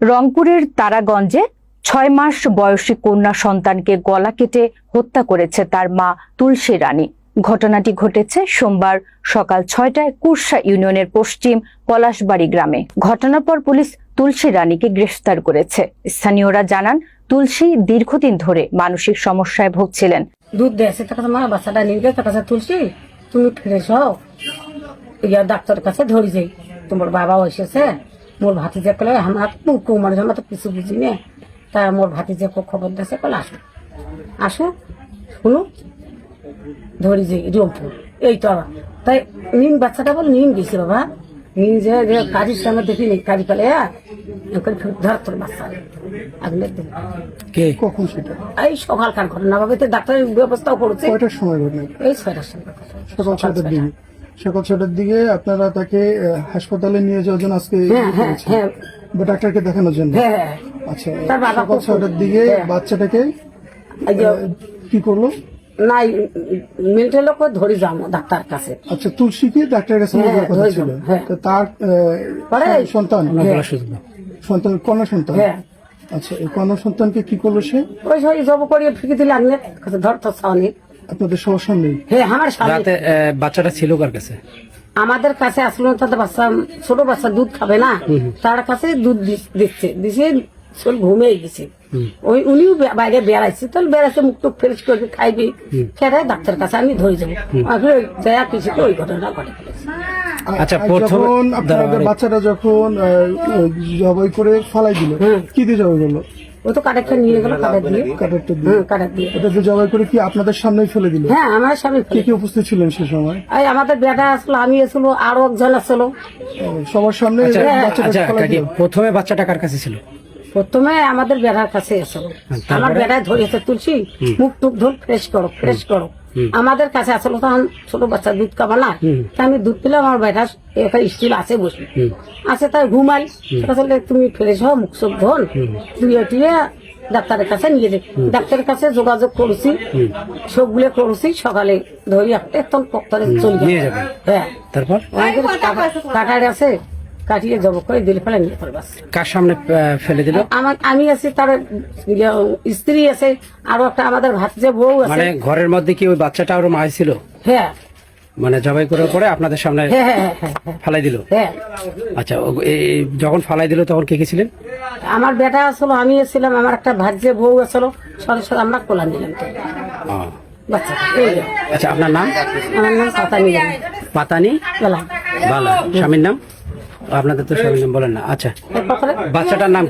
রংপুরের তারাগঞ্জে ছয় মাস বয়সী কন্যা সন্তানকে গলা কেটে হত্যা করেছে তার মা তুলসী রানী। ঘটনাটি ঘটেছে সোমবার সকাল ছয়টায় কুরসা ইউনিয়নের পশ্চিম পলাশবাড়ি গ্রামে। ঘটনার পর পুলিশ তুলসী রানীকে গ্রেফতার করেছে। স্থানীয়রা জানান, তুলসী দীর্ঘদিন ধরে মানসিক সমস্যায় ভুগছিলেন। দুধ দিয়েছে মা, বাচ্চাটা নিয়ে গেছে কাছে তুলসী, তুমি ফিরে যাও ডাক্তারের কাছে ধরি যাই তোমার বাবা এসেছে। মোর ভাতিজা কলে আমার কুমার আমার তো কিছু বুঝি না। তা মোর ভাতিজা খবর দিয়েছে কলে আসো। আসো? শুনো? ধরি যে রংপুর। এই তো আবার। তাই নিম বাচ্চাটা বল নিম গেছে বাবা। নিম যে যে কাজের সামনে দেখিনি কাজ পেলে ধর তোর বাচ্চা। দিন। কে? কখন সেটা? এই সকালকার ঘটনা বাবা তো ডাক্তারের ব্যবস্থাও করেছে। কয়টার সময় ঘটনা? এই ছয়টার সময়। সকাল ছয়টার দিকে? সকাল ছয়টার দিকে আপনারা তাকে হাসপাতালে নিয়ে যাওয়ার জন্য আজকে হ্যাঁ হ্যাঁ হ্যাঁ। ডাক্তারকে দেখানোর জন্য। হ্যাঁ হ্যাঁ। আচ্ছা তার বাবা সকাল ছয়টার দিকে। বাচ্চাটাকে কি করল? নাই মেন্টাল লোক ধরে যাব ডাক্তার কাছে। আচ্ছা তুলসীকে ডাক্তারের কাছে কথা ছিল। তো তার সন্তান? সন্তান কন্যা সন্তান? হ্যাঁ। আচ্ছা এই কন্যা সন্তানকে কি করল সে? ওই সব জব করিয়ে ফিকে দিলে আগে ধর তো আপনাদের সামনে হ্যাঁ আমার রাতে বাচ্চাটা ছিল কার কাছে? আমাদের কাছে আসলে তাদের বাচ্চা ছোট বাচ্চা দুধ খাবে না। তার কাছে দুধ দিচ্ছে। দিছে চল ঘুমিয়ে গেছে। ওই উনিও বাইরে বেড়াইছে। তাহলে বেড়াইছে মুখ টুক ফ্রেশ করে খাইবি। খেয়ে ডাক্তার কাছে আমি ধরে যাব। আসলে জয়া কিছু ওই ঘটনা ঘটে। আচ্ছা, প্রথমে- যখন আপনাদের বাচ্চাটা যখন আহ, জবাই করে ফালাই দিল। কি দিয়ে জবাই করল? ও তো কাটারটা নিয়ে গেল কাটার দিয়ে কাটারটা দিয়ে কাটার দিয়ে। ওটা দিয়ে জবাই করে কি আপনাদের সামনেই ফেলে দিল? হ্যাঁ আমার স্বামী কে কে উপস্থিত ছিলেন সে সময়? এই আমাদের বেটা আসলো আমি আসলো আরও একজন আসলো। সবার সামনে আচ্ছা বাচ্চাটাকে আচ্ছা প্রথমে বাচ্চাটা কার কাছে ছিল? প্রথমে আমাদের বেড়ার কাছে এসো তারপরে? আমার বেড়ায় ধরেছে তুলসী মুখ টুক ধর ফ্রেশ করো ফ্রেশ করো। আমাদের কাছে আসলে তখন ছোট বাচ্চা দুধ খাবা না তা আমি দুধ পেলাম আমার বেটা এখানে স্টিল আছে বসে। আছে তাই ঘুমাই। আসলে তুমি ফ্রেশ হও মুখ চোখ ধর ধুয়ে টুয়ে ডাক্তারের কাছে নিয়ে যাই ডাক্তারের কাছে যোগাযোগ করছি। সবগুলো করছি সকালে ধরি একটা একদম পক্তরে চলে যাবে। হ্যাঁ। তারপর? কাটার আছে। কাটিয়ে জব করে দিলে ফেলে নিয়ে ফেলে বাস। কার সামনে ফেলে দিল? আমার আমি আছি তার ইয়ে, স্ত্রী আছে আরও একটা আমাদের ভাত যে বউ আছে। মানে ঘরের মধ্যে কি ওই বাচ্চাটা ওর মায় ছিল? হ্যাঁ। মানে জবাই করার পরে আপনাদের সামনে হ্যাঁ হ্যাঁ হ্যাঁ, ফালাই দিল? হ্যাঁ। আচ্ছা যখন ফালাই দিল তখন কে কে ছিলেন? আমার বেটা আসলো আমি ছিলাম আমার একটা ভাত যে বউ আসলো সরে সরে আমরা কোলান দিলাম। আচ্ছা আপনার নাম? আমার নাম পাতানি। পাতানি? বলা। বালা। স্বামীর নাম? আপনাদের তো সরঞ্জাম বলেন না। আচ্ছা। বাচ্চাটার নাম?